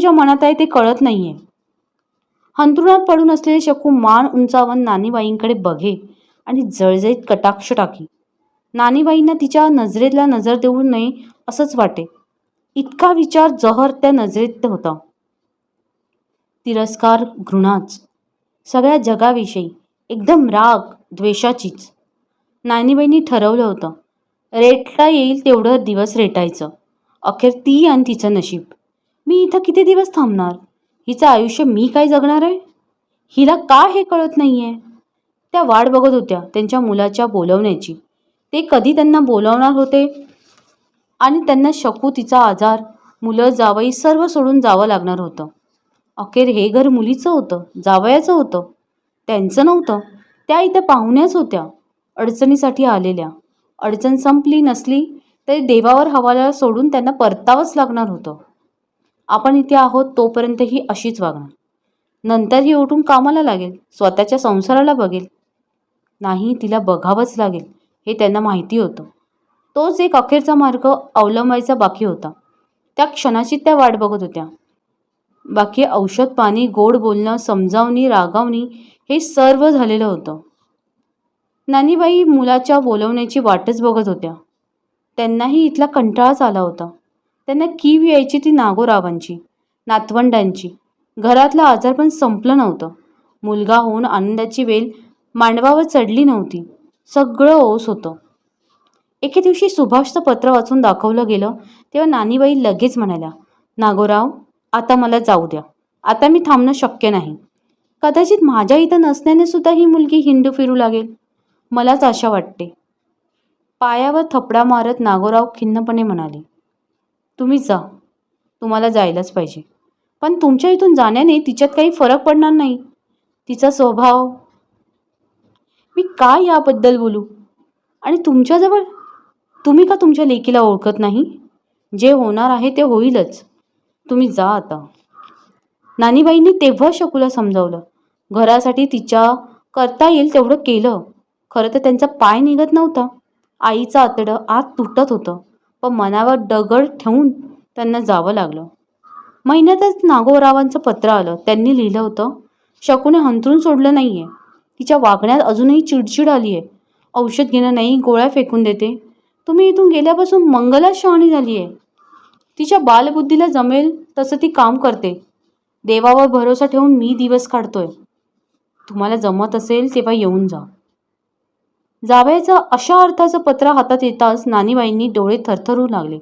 तुझ्या मनात आहे ते कळत नाहीये. अंतरुणात पडून असलेले शकू मान उंचावून नानीबाईंकडे बघे आणि जळजळीत कटाक्ष टाकी. नानीबाईंना तिच्या नजरेला नजर देऊ नये असंच वाटे. इतका विचार जहर त्या नजरेत होता. तिरस्कार घृणाच. सगळ्या जगाविषयी एकदम राग द्वेषाचीच. नानीबाईंनी ठरवलं होतं. रेटता येईल तेवढं दिवस रेटायचं. अखेर ती आणि तिचं नशीब. मी इथं किती दिवस थांबणार? हिचं आयुष्य मी काय जगणार आहे? हिला का हे कळत नाही आहे त्या वाट बघत होत्या त्यांच्या मुलाच्या बोलवण्याची. ते कधी त्यांना बोलावणार होते? आणि त्यांना शकू तिचा आजार मुलं जावई सर्व सोडून जावं लागणार होतं. अखेर हे घर मुलीचं होतं जावयाचं होतं. त्यांचं नव्हतं. त्या इथं पाहुण्याच होत्या. अडचणीसाठी आलेल्या. अडचण संपली नसली तरी देवावर हवाला सोडून त्यांना परतावंच लागणार होतं. आपण इथे आहोत तोपर्यंत ही अशीच वागणार नंतर ही उठून कामाला लागेल स्वतःच्या संसाराला बघेल. नाही तिला बघावंच लागेल हे त्यांना माहिती होतं. तोच एक अखेरचा मार्ग अवलंबायचा बाकी होता. त्या क्षणाची त्या वाट बघत होत्या. बाकी औषध पाणी गोड बोलणं समजावणी रागावणी हे सर्व झालेलं होतं. नानीबाई मुलाच्या बोलवण्याची वाटच बघत होत्या. त्यांनाही इथला कंटाळाच आला होता. त्यांना कीव यायची ती नागोरावांची नातवंडांची. घरातलं आजार पण संपलं नव्हतं. मुलगा होऊन आनंदाची वेल मांडवावर चढली नव्हती. सगळं ओस होतं. एके दिवशी सुभाषचं पत्र वाचून दाखवलं गेलं तेव्हा नानीबाई लगेच म्हणाल्या नागोराव आता मला जाऊ द्या. आता मी थांबणं शक्य नाही. कदाचित माझ्या इथं नसण्याने सुद्धा ही मुलगी हिंडू फिरू लागेल. मलाच आशा वाटते. पायावर थपडा मारत नागोराव खिन्नपणे म्हणाले तुम्ही जा. तुम्हाला जायलाच पाहिजे. पण तुमच्या इथून जाण्याने तिच्यात काही फरक पडणार नाही. तिचा स्वभाव. मी का याबद्दल बोलू? आणि तुमच्याजवळ? तुम्ही का तुमच्या लेकीला ओळखत नाही? जे होणार आहे ते होईलच. तुम्ही जा आता. नानीबाईंनी तेव्हा शकूला समजावलं. घरासाठी तिच्या करता येईल तेवढं केलं. खरं तर त्यांचा पाय निघत नव्हता. आईचं आतडं आत तुटत होतं. पण मनावर दगड ठेवून त्यांना जावं लागलं. महिन्यातच नागोरावांचं पत्र आलं. त्यांनी लिहिलं होतं शकूने हंतरून सोडलं नाही आहे तिच्या वागण्यात अजूनही चिडचिड आली आहे औषध घेणं नाही गोळ्या फेकून देते. तुम्ही इथून गेल्यापासून मंगलाच शहाणी झाली आहे तिच्या बालबुद्धीला जमेल तसं ती काम करते. देवावर भरोसा ठेवून मी दिवस काढतोय. तुम्हाला जमत असेल तेव्हा येऊन जा. जावयाचं अशा अर्थाचं पत्र हातात येताच नानीबाईंनी डोळे थरथरू लागले.